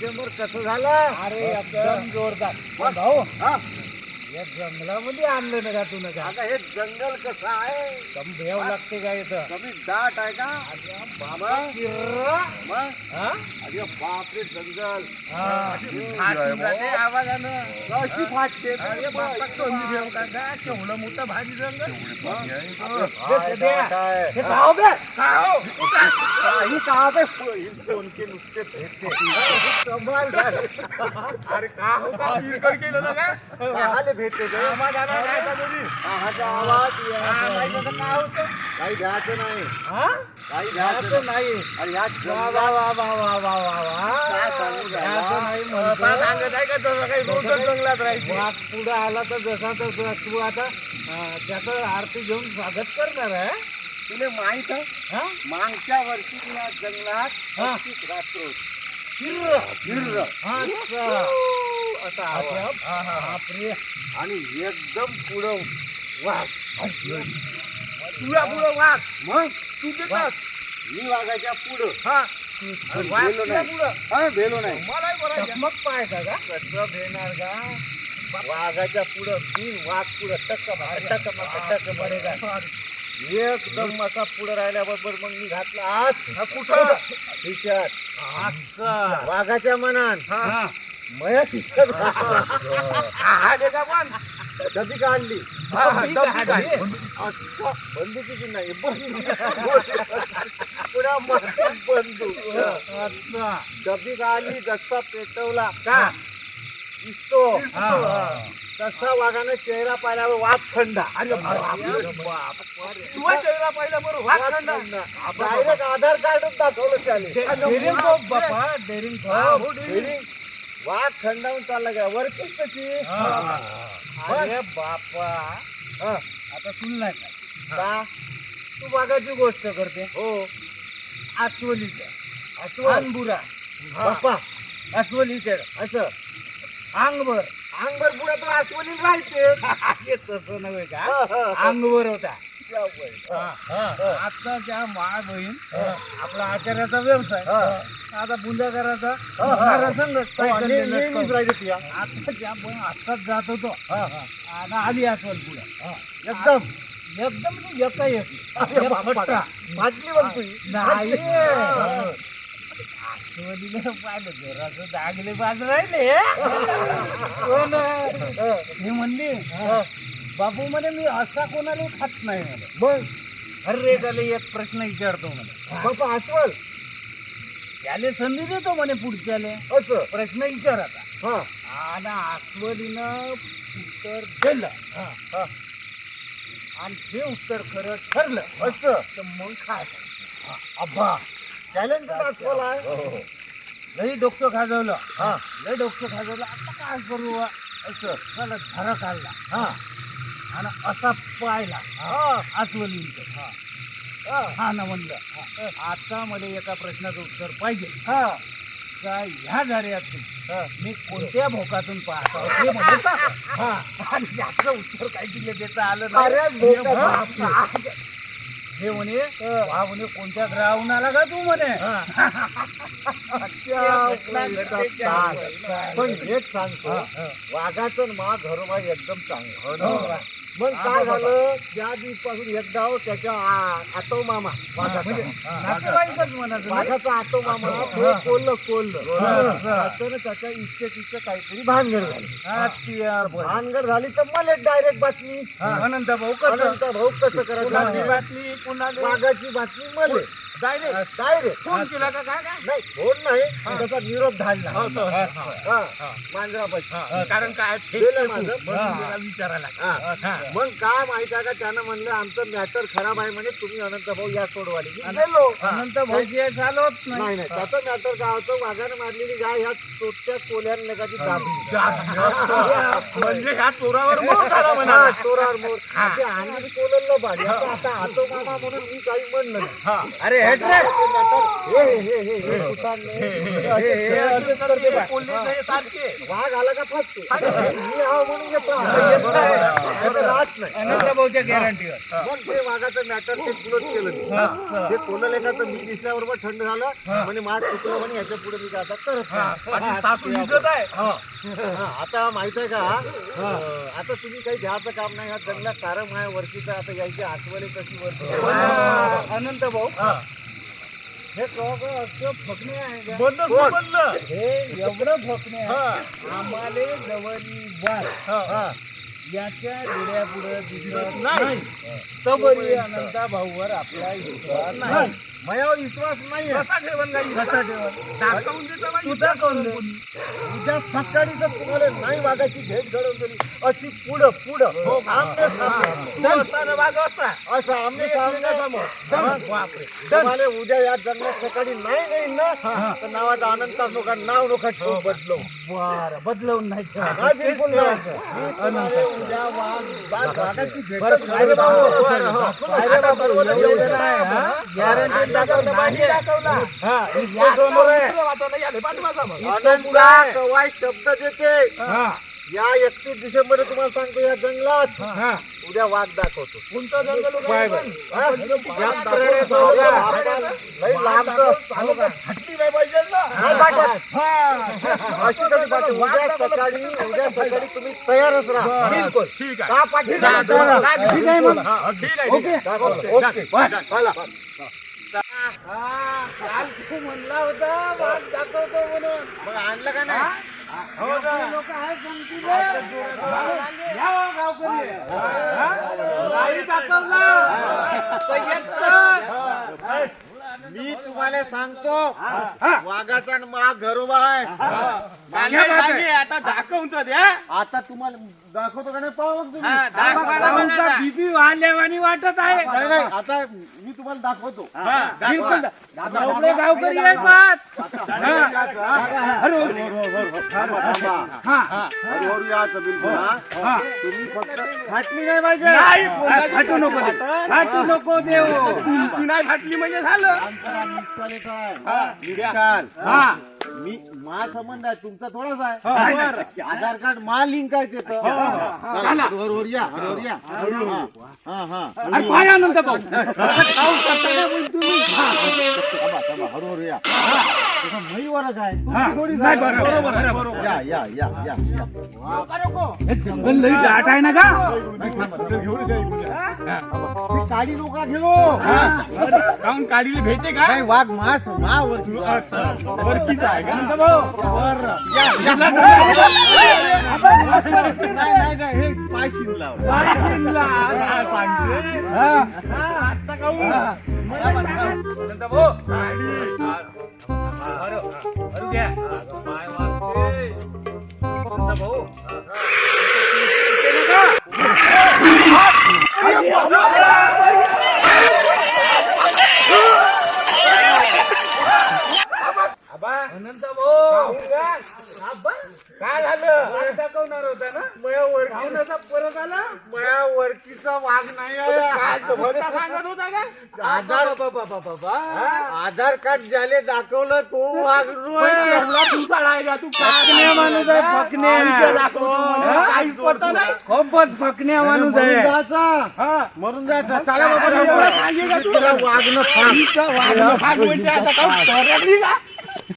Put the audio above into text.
डिसेंबर कसं झालं अरे एकदम जोरदार. भाऊ हा? या जंगलामध्ये आणलं ना का तू नका. आता हे जंगल कसं आहे? कम भेव लागते का इथं? कमी दाट आहे का? अरे बाबा किर्रा. मग? हा? अरे बापरे जंगल. हा. फाटून जाते आवाजानं. कशी फाटते? अरे कमी ठेव का का केवढं मोठं भारी जंगल. बे, सध्या. काय? हे खाओ बे. का हो? काही का बे? नुसते भेटते. कमाल झाली. अरे का हो? का? केलं ना का भेटते ते? आवाज आला काय आवाज यायचा. काही घ्यायचं नाही हा? काही घ्यायचं याचं नाही. अरे ह्या वा वा जंगलात वा वा वा वा वा काय सांगू याचं त्याला? नाही असा म्हणतो. सांगत आहे का तसं काही रोजच जंगलात राहायचं पुढे आला तर जसा तर तू तू आता अं, त्याचं आरती घेऊन स्वागत करणार आहे तुला माहीत आहे हा? मागच्या वर्षी या जंगलात हा. पस्तीस रात्र होती. किर्र. किर्र. हा, अच्छा. असा आवाज. बापरे. आणि एकदम पुढं वाघ. तुला पुढं वाघ. मग? तू देतात मी वाघाच्या पुढं. हा. भेलो नाही. पुढं. हा भेलो नाही. मलाही बरायचं टकमक पाहायचा का? कसं भेणार का वाघाच्या पुढं मी वाघ पुढं टक्क टक टक बरेगा. एकदम असा पुढं राहिल्याबरोबर मग मी घातला हा, कुठं? खिशात. असं. वाघाच्या मनान. हा. मया खिशात पण? डबी काढली हा, हा. असं बंदुकीची नाही बंदूक. पुन्हा मारतात बंदूक. अच्छा. डबी काढली जसा पेटवला. का? दिसतो हा. तसा वाघानं चेहरा पाहिल्यावर वाघ थंडा. अरे. तुझा चेहरा पाहिला बरोबर वाघ थंडा. डायरेक्ट आधार कार्डच दाखवलं त्याने. वाघ. बापा हा, वाघ थंडावून चालला गेला. वरतीच हा. अरे बापा. हा. आता तुला नाही का? तू वाघाची गोष्ट करते. हो. अस्वलीचं. अस्वल. अंगबुरा बाप्पा. अस्वलीचं. असं. अंगभर. अंगभर पुढे तर अस्वली राहते. अरे तसं नव्हे का. अंगभर होता. हा, आता त्या मा बहीण आपला आचार्याचा व्यवसाय. हा. आता बुंदा करायचा हा, सायकल ने- नेलं नेहमीच असतं. राहते ती. आता ज्या बहीण असाच जात होतो. आता आली अस्वल पुढे. एकदम. एकदम एक तुझी नाही. हा. अस्वलीला पाहिलं जरासं दागले बाज राहिले. हा, हे म्हणली हा. बाबू म्हणे मी असा कोणाला खात नाही म्हणे. मग? अरे त्याला एक प्रश्न विचारतो म्हणे. बाप्पा अस्वल. त्याले संधी देतो म्हणे पुढच्याले. असं? प्रश्न विचार आता. हा. आणि अस्वलीनं उत्तर दिलं. हा. आणि ते उत्तर खरं ठरलं. असं? तर मग काय? अब्बा. टॅलेंटेड अस्वल आहे लई डोकं खाजवलं. हा. लय डोकं खाजवलं. आता काय करू बा? असं चला झरा काढला हा. आणि असा पाहिला. हा. अस्वलींचं हा. हा. ना म्हणलं. आता मला एका प्रश्नाचं उत्तर पाहिजे. हा. का ह्या झऱ्यातून हा. मी कोणत्या भोकातून पाहतो? हे सांगा. हा. आणि त्याचं उत्तर काही दिले देता आलं साऱ्याच नाही. हा. हे म्हणे वा म्हणे कोणत्या ग्राउंड आला का तू म्हणे? पण हेच सांगतो. वाघाचं मा घरोबा एकदम चांगलं. हो. मग काय. झालं? त्या दिवसापासून एकदा हो त्याच्या आतो मामा म्हणजे वाघाचा. आतो मामा तो. कोल्लं कोल्लं हा. त्याच्यानं त्याच्या इस्टेटीचं काहीतरी भानगड झाली. भानगड झाली तर मला डायरेक्ट बातमी. अनंत भाऊ कसं? अनंत भाऊ कसं करायचं? बातमी कुणाला? वाघाची बातमी मले. डायरेक्ट डायरेक्ट फोन केला का? काय काय? नाही फोन नाही त्याचा निरोप धाडला. हा मांजरापाशी. हा, कारण काय. माझं. हा. विचारायला हा. मग काय माहिती आहे का? त्यानं म्हणलं आमचं मॅटर खराब आहे म्हणे. तुम्ही अनंत भाऊ या सोडवाली. मी गेलो. अनंत भाऊची हे चालवत नाही. नाही नाही. त्याचं मॅटर काय होतं? वाघाने मारलेली गाय ह्या चोट्या कोल्याने लगाची दाबली दाबली असं. म्हणजे ह्या चोरावर मोर झाला म्हणा हा, चोरावर मोर. ते अंगीर कोललं बाडी आता आता आतो मामा म्हणून मी काही म्हणलं हा. अरे हेट रे. हे हे हे हे हे सारखे वाघ आला का मी आहो म्हणून येतो नाही. राहत नाही गॅरंटीवर ते वाघाचं मॅटर ते क्लोज केलं मी ते कोणाला एका मी दिसल्याबरोबर थंड झालं म्हणजे माझ चुकलं म्हणे याच्यापुढे मी आता करत सासू आहे आता माहीत आहे का आता तुम्ही काही घ्यायचं काम नाही ह्या जंगलात सारं माया वरतीचं आता यायची आठवले कशी वरती अनंत भाऊ हा. कवा असं फकणे आहे का? कोण? हे एवढं फकणे हा. आम्हाले जवळी वाघ हा. हा. याच्या डोळ्या पुढे दिसत नाही. नाही तबरी अनंता भाऊवर आपला विश्वास नाही. नाही मायावर विश्वास नाही कसा ठेवण गाई कसा ठेवा दाखवून देतो बाई? तुझा कोण रे? उद्या सकाळी जर तुम्हाला नाही वाघाची भेट घडवून दिली अशी पुढं पुढं. हो, आमने सामने. तू असताना वाघ असता असं आमने सामने समोर. तुम्हाला उद्या या जंगलात सकाळी नाही येईल ना हा. तर नावाचा अनंत नका नाव नका ठेवू बदलू बरं बदलवून नाही ठेवा. नाही तेच बिलकुल नाही. ठेवायचं. मी तुम्हाला उद्या वाघ वाघ- वाघाची भेट नाही, दाखवलं पाहिजे. दाखवला हा, इस्को समोर आहे. अनंता कवाय शब्द देते. हा, या एकतीस डिसेंबर तुम्हाला सांगतो या जंगलात हा. उद्या वाघ दाखवतो. कोणतं जंगल? उद्या सकाळी उद्या सकाळी तुम्ही तयारच राहा. बिलकुल. ठीक आहे. ठीक आहे. मग. ठीक आहे ओके. ओके. बस. चला. काल तू म्हणला होता वाघ दाखवतो म्हणून. मग आणलं का नाही? हो. लोक आहे हो गावकरी. दाखवला. मी तुम्हाला सांगतो वाघाचा आणि माग घरोबा आहे. मागे मागे. आता दाखवून तर द्या. आता तुम्हाला दाखवतो का नाही? पाहा मग तुम्ही. हा, दाखवा. भाऊचा बीपी वाढल्यावानी वाटत आहे. नाही नाही आता मी तुम्हाला दाखवतो. बिलकुल. आपले गावकरी आहे पाच थांबा, थांबा. हा. हळूहळू यायचं बिलकुल हा. हा. तुम्ही फक्त फाटली नाही पाहिजे. फाटू नको दे. फाटू नको देऊ. तुमची नाही फाटली म्हणजे झालं. निकाल हा मी मा संबंध आहे तुमचा थोडाच आहे. बरं. आधार कार्ड मा लिंक आहे तिथं. चला, हळूहळू या हळूहळू या. हा. हा. हा अरे पाय आनंद भाऊ थांबा थांबा हळूहळू या हा, आहे. या या या या. हे जंगल लई दाट आहे ना का काडी नोका घेऊ काऊन काढीला भेटते का? नाही वाघ मास मा वरती वरकीचा आहे का? आनंद भाऊ नाही नाही नाही हे पाय शिवला पाय शिनला. काय सांगते. हा. आता काऊन आनंद भाऊ. अरे, अरे घ्या. पाय वाजते. आनंद भाऊ इथे नका. आबा अनंत भाऊ काऊन गा? काय झालं वाघ दाखवणार होता ना मया वरकी रावणाचा परत आला मया वरकीचा वाघ नाही काय आहे भलता सांगत होता का आधार बाबा बाबा बाबा आधार कार्ड ज्याले दाखवलं तो वाघ रोय एवढा दिवसाळा आहे का तू काय फकण्या माणूस आहे, फकण्या. आमच्या दाखवतो म्हणे, हा? काहीच पत्ता नाही खूपच फकण्या माणूस मरून आहे जायचा मरून जायचा चला बाबा एवढं सांगे